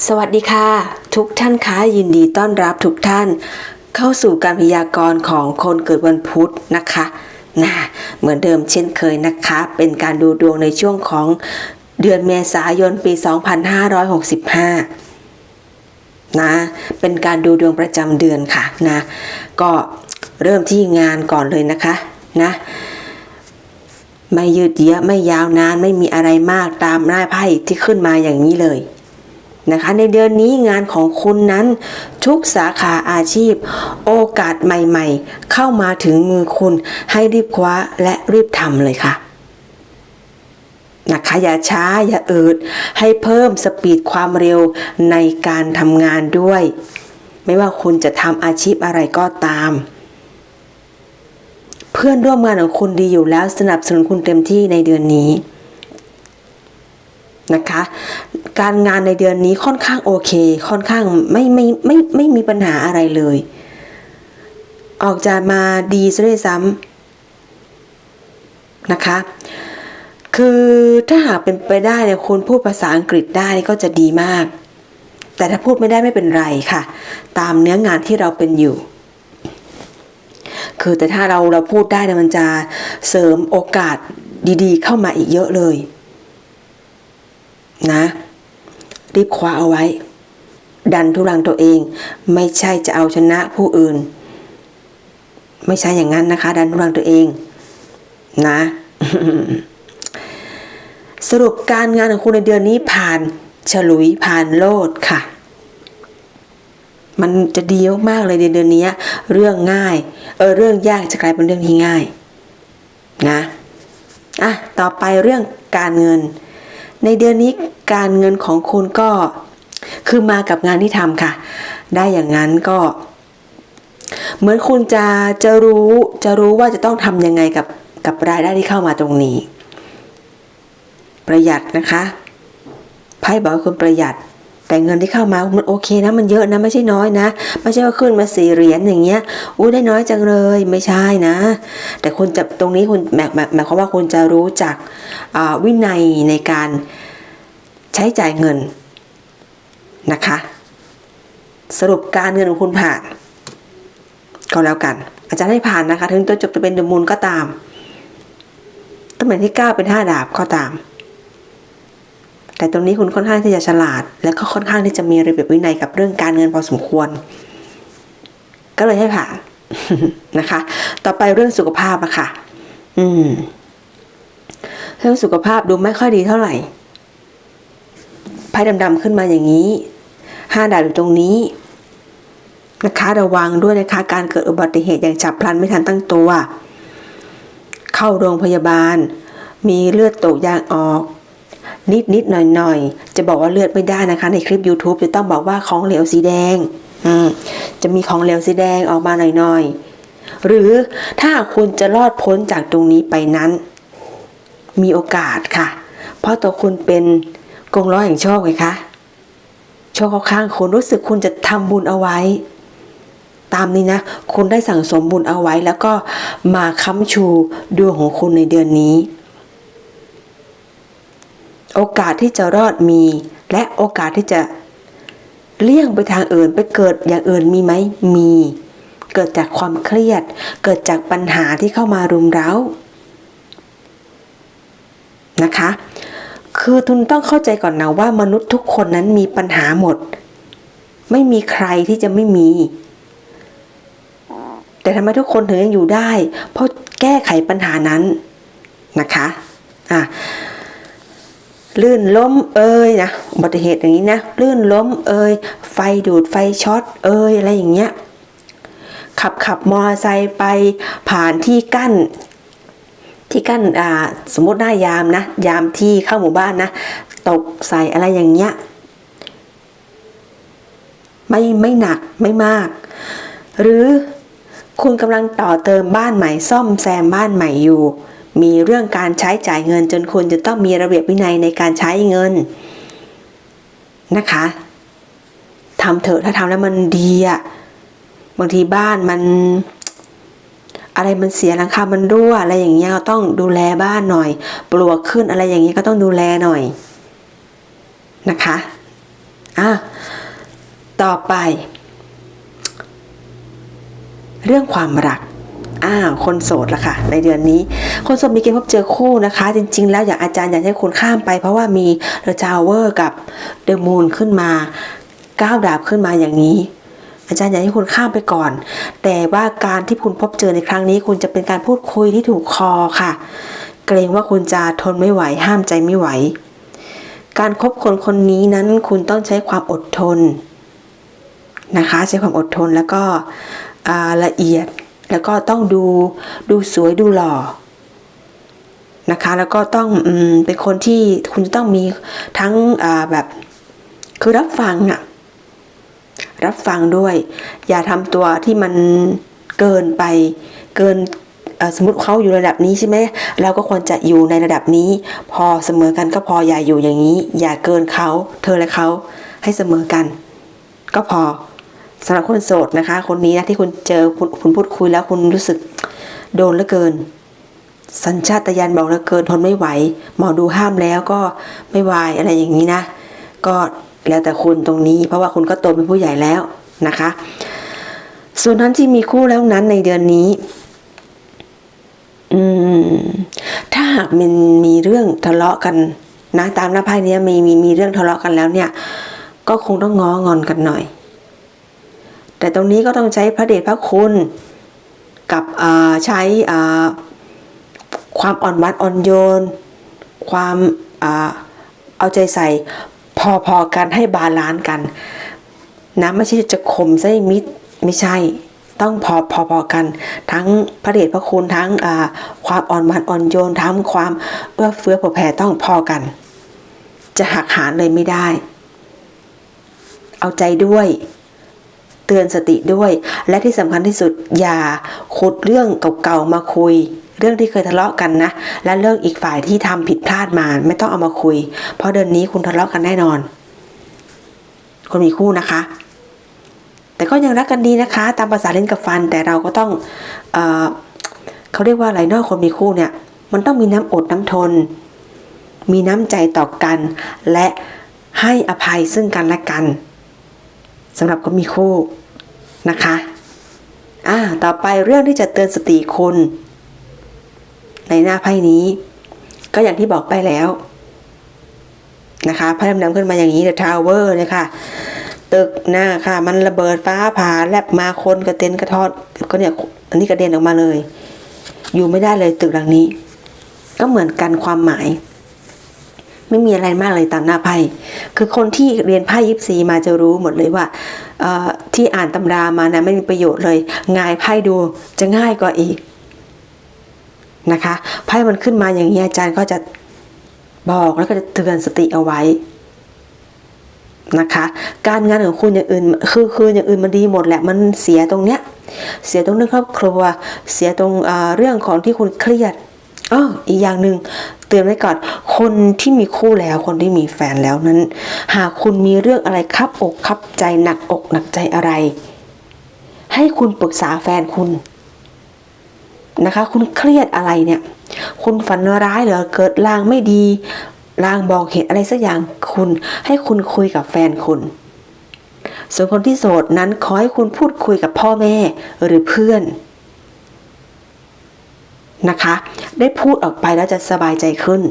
สวัสดีค่ะ ทุกท่านคะยินดีต้อนรับทุกท่าน เข้าสู่การพยากรณ์ของคนเกิดวันพุธนะคะนะเหมือนเดิมเช่นเคยนะคะ เป็นการดูดวงในช่วงของเดือนเมษายนปี 2565นะเป็นการดูดวงประจำเดือนค่ะนะก็เริ่มที่งานก่อนเลยนะคะนะไม่ยืดเยื้อไม่ยาวนานไม่มีอะไรมากตามหน้าไพ่ที่ขึ้นมาอย่างนี้เลย นะคะในเดือนนี้งานของคุณนั้นทุกสาขาอาชีพ โอกาสใหม่ๆ เข้ามาถึงมือคุณให้รีบคว้าและรีบทำเลยค่ะนะคะอย่าช้าอย่าเอิดให้เพิ่มสปีดความเร็วในการทำงานด้วย ไม่ว่าคุณจะทำอาชีพอะไรก็ตาม เพื่อนร่วมงานของคุณดีอยู่แล้วสนับสนุนคุณเต็มที่ในเดือนนี้ นะคะ การงานในเดือนนี้ค่อนข้างโอเค ค่อนข้างไม่ไม่ไม่ไม่มีปัญหาอะไรเลย ออกจะมาดีซะด้วยซ้ำนะคะ คือถ้าหากเป็นไปได้เนี่ยคุณพูดภาษาอังกฤษได้ก็จะดีมาก แต่ถ้าพูดไม่ได้ไม่เป็นไรค่ะ ตามเนื้องานที่เราเป็นอยู่คือแต่ถ้าเราเราพูดได้เนี่ยมันจะเสริมโอกาสดีๆ เข้ามาอีกเยอะเลย นะ รีบคว้าเอาไว้ ดันทุรังตัวเอง ไม่ใช่จะเอาชนะผู้อื่น ไม่ใช่อย่างนั้นนะคะ ดันทุรังตัวเอง นะ สรุปการงานของคุณในเดือนนี้ผ่าน ฉลุยผ่านโลดค่ะ มันจะดีมากๆเลยในเดือนนี้ เรื่องง่าย เออเรื่องยากจะกลายเป็นเรื่องที่ง่าย นะอะ ต่อไปเรื่องการเงิน ในเดือนนี้การเงินของคุณก็คือมากับงานที่ทำค่ะ ได้อย่างนั้นก็ เหมือนคุณจะจะรู้จะรู้ว่าจะต้องทำยังไงกับกับรายได้ที่เข้ามาตรงนี้ ประหยัดนะคะไพ่บอกคุณประหยัด แต่เงินที่เข้ามามันโอเคนะมันเยอะนะไม่ใช่น้อยนะ ไม่ใช่ว่าขึ้นมาสี่เหรียญอย่างเงี้ยอู้ได้น้อยจังเลยไม่ใช่นะ แต่คุณจะตรงนี้คุณหมายหมายหมายความว่าคุณจะรู้จักวินัยในการใช้จ่ายเงินนะคะ สรุปการเงินของคุณผ่าน ก็แล้วกัน อาจารย์ให้ผ่านนะคะ ถึงตัวจบจะเป็นเดมูลก็ตามตำแหน่งที่ 9 เป็น 5 ดาบก็ตาม แต่ตรงนี้คุณค่อนข้างที่จะฉลาด และก็ค่อนข้างที่จะมีระเบียบวินัยกับเรื่องการเงินพอสมควร ก็เลยให้ผ่านนะคะ ต่อไปเรื่องสุขภาพอะค่ะ อืม เรื่องสุขภาพดูไม่ค่อยดีเท่าไหร่ไพ่ดำๆขึ้นมาอย่างนี้ห้าดาบอยู่ตรงนี้นะคะระวังด้วยนะคะการเกิดอุบัติเหตุอย่างฉับพลันไม่ทันตั้งตัว เข้าโรงพยาบาล มีเลือดตกยางออก นิดนิดหน่อยหน่อยจะบอกว่าเลือดไม่ได้นะคะ ในคลิป YouTube จะต้องบอกว่าของเหลวสีแดงอืมจะมีของเหลวสีแดงออกมาหน่อยหน่อยหรือถ้าคุณจะรอดพ้นจากตรงนี้ไปนั้น มีโอกาสค่ะ เพราะตัวคุณเป็นกงล้อแห่งโชคไงคะโชคเขาข้างคุณรู้สึกคุณจะทำบุญเอาไว้ ตามนี้นะ คุณได้สั่งสมบุญเอาไว้แล้วก็มาค้ำชูดวงของคุณในเดือนนี้ โอกาสที่จะรอดมี และโอกาสที่จะเลี่ยงไปทางอื่นไปเกิดอย่างอื่นมีไหมมี เกิดจากความเครียด เกิดจากปัญหาที่เข้ามารุมเร้านะคะ คือทุนต้องเข้าใจก่อนนะว่ามนุษย์ทุกคนนั้นมีปัญหาหมด ไม่มีใครที่จะไม่มี แต่ทำไมทุกคนถึงยังอยู่ได้ เพราะแก้ไขปัญหานั้นนะคะอะ ลื่นล้มเอ่ยนะอุบัติเหตุอย่างนี้นะลื่นล้มเอ่ยไฟดูดไฟช็อตเอ่ยอะไรอย่างเงี้ยขับขับมอเตอร์ไซค์ไปผ่านที่กั้น ที่กั้นอ่าสมมติหน้ายามนะ ยามที่เข้าหมู่บ้านนะ ตกใส่อะไรอย่างเงี้ยไม่ไม่หนักไม่มาก หรือคุณกำลังต่อเติมบ้านใหม่ซ่อมแซมบ้านใหม่อยู่ มีเรื่องการใช้จ่ายเงินจนคุณจะต้องมีระเบียบวินัยในการใช้เงินนะคะทำเถอะถ้าทำแล้วมันดีอะบางทีบ้านมัน อะไรมันเสียหลังคา มันรั่วอะไรอย่างเงี้ยก็ต้องดูแลบ้านหน่อย ปลวกขึ้นอะไรอย่างเงี้ยก็ต้องดูแลหน่อยนะคะอะต่อไป เรื่องความรัก อ้าวคนโสดละค่ะ ในเดือนนี้ คนโสดมีเกณฑ์พบเจอคู่นะคะ จริง ๆ แล้วอย่างอาจารย์อยากให้คุณข้ามไป เพราะว่ามี The Tower กับ The Moon ขึ้นมาก้าวดาบขึ้นมาอย่างนี้อาจารย์อยากให้คุณข้ามไปก่อน แต่ว่าการที่คุณพบเจอในครั้งนี้ คุณจะเป็นการพูดคุยที่ถูกคอค่ะ เกรงว่าคุณจะทนไม่ไหว ห้ามใจไม่ไหว การคบคนคนนี้นั้นคุณต้องใช้ความอดทนนะคะ ใช้ความอดทนแล้วก็ละเอียด แล้วก็ต้องดูดูสวยดูหล่อนะคะ แล้วก็ต้องอเป็นคนที่คุณจะต้องมีทั้งแบบคือรับฟังอะรับฟังด้วย อย่าทำตัวที่มันเกินไปเกินสมมติเขาอยู่ระดับนี้ใช่ไหมเราก็ควรจะอยู่ในระดับนี้ พอเสมอกันก็พออย่าอยู่อย่างนี้ อย่าเกินเขา เธอและเขาให้เสมอกัน ก็พอ สำหรับคนโสดนะคะ คนนี้นะที่คุณเจอคุณคุณพูดคุยแล้วคุณรู้สึกโดนเหลือเกิน สัญชาตญาณบอกเหลือเกินทนไม่ไหว หมอดูห้ามแล้วก็ไม่ไหวอะไรอย่างนี้นะ ก็แล้วแต่คุณตรงนี้ เพราะว่าคุณก็โตเป็นผู้ใหญ่แล้วนะคะ ส่วนนั้นที่มีคู่แล้วนั้นในเดือนนี้ อืม ถ้าหากมันมีเรื่องทะเลาะกันนะตามหน้าไพ่นี้มีมีมีเรื่องทะเลาะกันแล้วเนี่ย ก็คงต้องง้องอนกันหน่อย แต่ตรงนี้ก็ต้องใช้พระเดชพระคุณกับใช้ความอ่อนวัดอ่อนโยน ความอาเอาใจใส่พอๆกันให้บาลานซ์กันนะไม่ใช่จะข่มใส่มิดไม่ใช่ต้องพอพอพอกัน ทั้งพระเดชพระคุณทั้งความอ่อนวานอ่อนโยนทั้งความเอื้อเฟื้อเผื่อแผ่ต้องพอกัน จะหักหานเลยไม่ได้ เอาใจด้วย เตือนสติด้วย และที่สำคัญที่สุดอย่าขุดเรื่องเก่าๆมาคุย เรื่องที่เคยทะเลาะกันนะ และเรื่องอีกฝ่ายที่ทำผิดพลาดมาไม่ต้องเอามาคุย เพราะเดือนนี้คุณทะเลาะกันแน่นอนคนมีคู่นะคะ แต่ก็ยังรักกันดีนะคะ ตามภาษาเล่นกับฟันแต่เราก็ต้องเออเขาเรียกว่าอะไรเนอกคนมีคู่เนี่ย มันต้องมีน้ำอดน้ำทน มีน้ำใจต่อกัน และให้อภัยซึ่งกันและกัน สำหรับคนมีคู่นะคะอ่าต่อไปเรื่องที่จะเตือนสติคุณในหน้าไพ่นี้ ก็อย่างที่บอกไปแล้วนะคะไพ่ดำๆขึ้นมาอย่างนี้ The Tower เลยค่ะตึกหน้าค่ะ มันระเบิดฟ้าผ่าแลบมาคนกระเด็นกระทอดก็เนี่ยอันนี้กระเด็นออกมาเลย อยู่ไม่ได้เลยตึกหลังนี้ ก็เหมือนกันความหมาย ไม่มีอะไรมากเลยตามหน้าไพ่คือคนที่เรียนไพ่ยิปซีมาจะรู้หมดเลยว่าที่อ่านตำรามานะไม่มีประโยชน์เลยงายไพ่ดูจะง่ายกว่าอีกนะคะไพ่มันขึ้นมาอย่างนี้อาจารย์ก็จะบอกแล้วก็จะเตือนสติเอาไว้นะคะ การงานของคุณอย่างอื่นคือคืออย่างอื่นมันดีหมดแหละมันเสียตรงเนี้ยเสียตรงเรื่องครอบครัว เสียตรงเรื่องของที่คุณเครียด อออีกอย่างหนึ่งเตือนไว้ก่อน คนที่มีคู่แล้วคนที่มีแฟนแล้วนั้น หากคุณมีเรื่องอะไรคับอกคับใจหนักอกหนักใจอะไร ให้คุณปรึกษาแฟนคุณนะคะ คุณเครียดอะไรเนี่ย คุณฝันร้ายหรือเกิดลางไม่ดีลางบอกเหตุอะไรสักอย่างคุณ ให้คุณคุยกับแฟนคุณ ส่วนคนที่โสดนั้นขอให้คุณพูดคุยกับพ่อแม่หรือเพื่อน นะคะ ได้พูดออกไปแล้วจะสบายใจขึ้น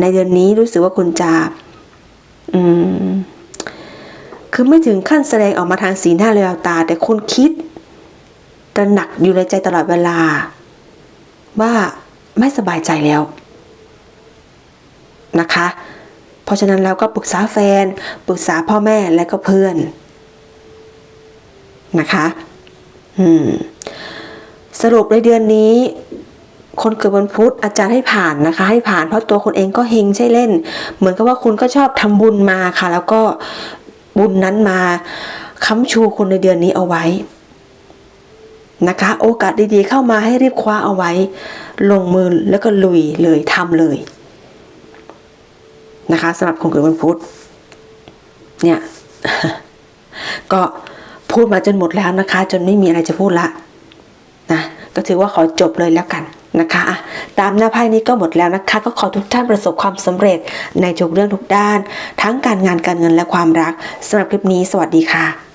ในเดือนนี้รู้สึกว่าคุณจะอืมคือไม่ถึงขั้นแสดงออกมาทางสีหน้าเรียวตา แต่คุณคิดตระหนักอยู่ในใจตลอดเวลา ว่าไม่สบายใจแล้วนะคะ เพราะฉะนั้นเราก็ปรึกษาแฟน ปรึกษาพ่อแม่และก็เพื่อนนะคะ อืม สรุปในเดือนนี้ คนเกิดวันพุธอาจารย์ให้ผ่านนะคะ ให้ผ่านเพราะตัวคนเองก็เฮงใช่เล่น เหมือนกับว่าคุณก็ชอบทำบุญมาค่ะ แล้วก็บุญนั้นมาค้ำชูคนในเดือนนี้เอาไว้นะคะ โอกาสดีๆเข้ามาให้รีบคว้าเอาไว้ ลงมือแล้วก็ลุยเลยทำเลยนะคะสำหรับคนเกิดวันพุธเนี่ยก็พูดมาจนหมดแล้วนะคะ จนไม่มีอะไรจะพูดละนะก็ถือว่าขอจบเลยแล้วกัน นะคะตามหน้าไพ่นี้ก็หมดแล้วนะคะ ก็ขอทุกท่านประสบความสำเร็จในทุกเรื่องทุกด้าน ทั้งการงานการเงินและความรักสำหรับคลิปนี้ สวัสดีค่ะ